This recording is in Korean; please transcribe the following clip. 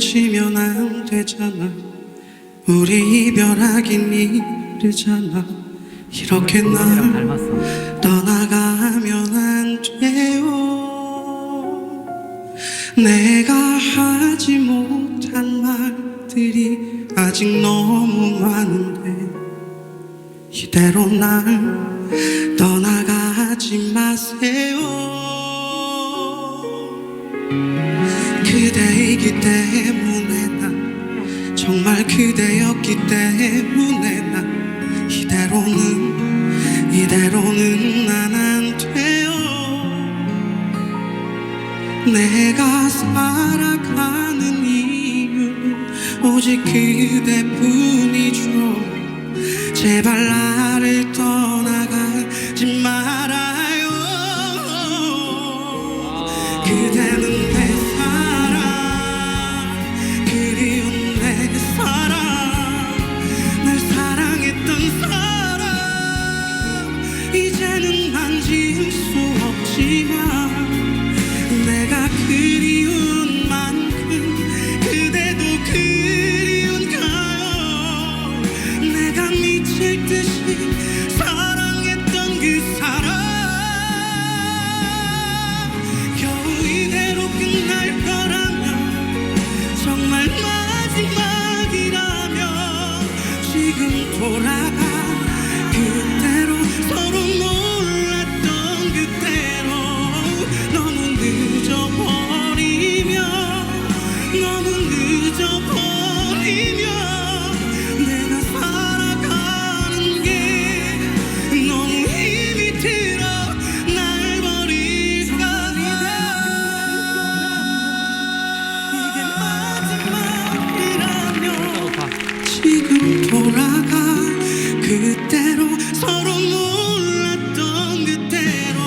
헤어지면 안 되잖아. 우리 이별하긴 이르잖아. 이렇게 날 닮았어. 떠나가면 안 돼요. 내가 하지 못한 말들이 아직 너무 많은데 이대로 날 떠나가지 마세요. 그대 이기 때문에 난 정말 그대였기 때문에 난 이대로는 이대로는 난 안 돼요. 내가 살아가는 이유는 오직 그대뿐이죠 제발 나를 떠나가지 말아요. 그대는 내 마지막이라면 지금 돌아 그대로 서로 몰랐던 그대로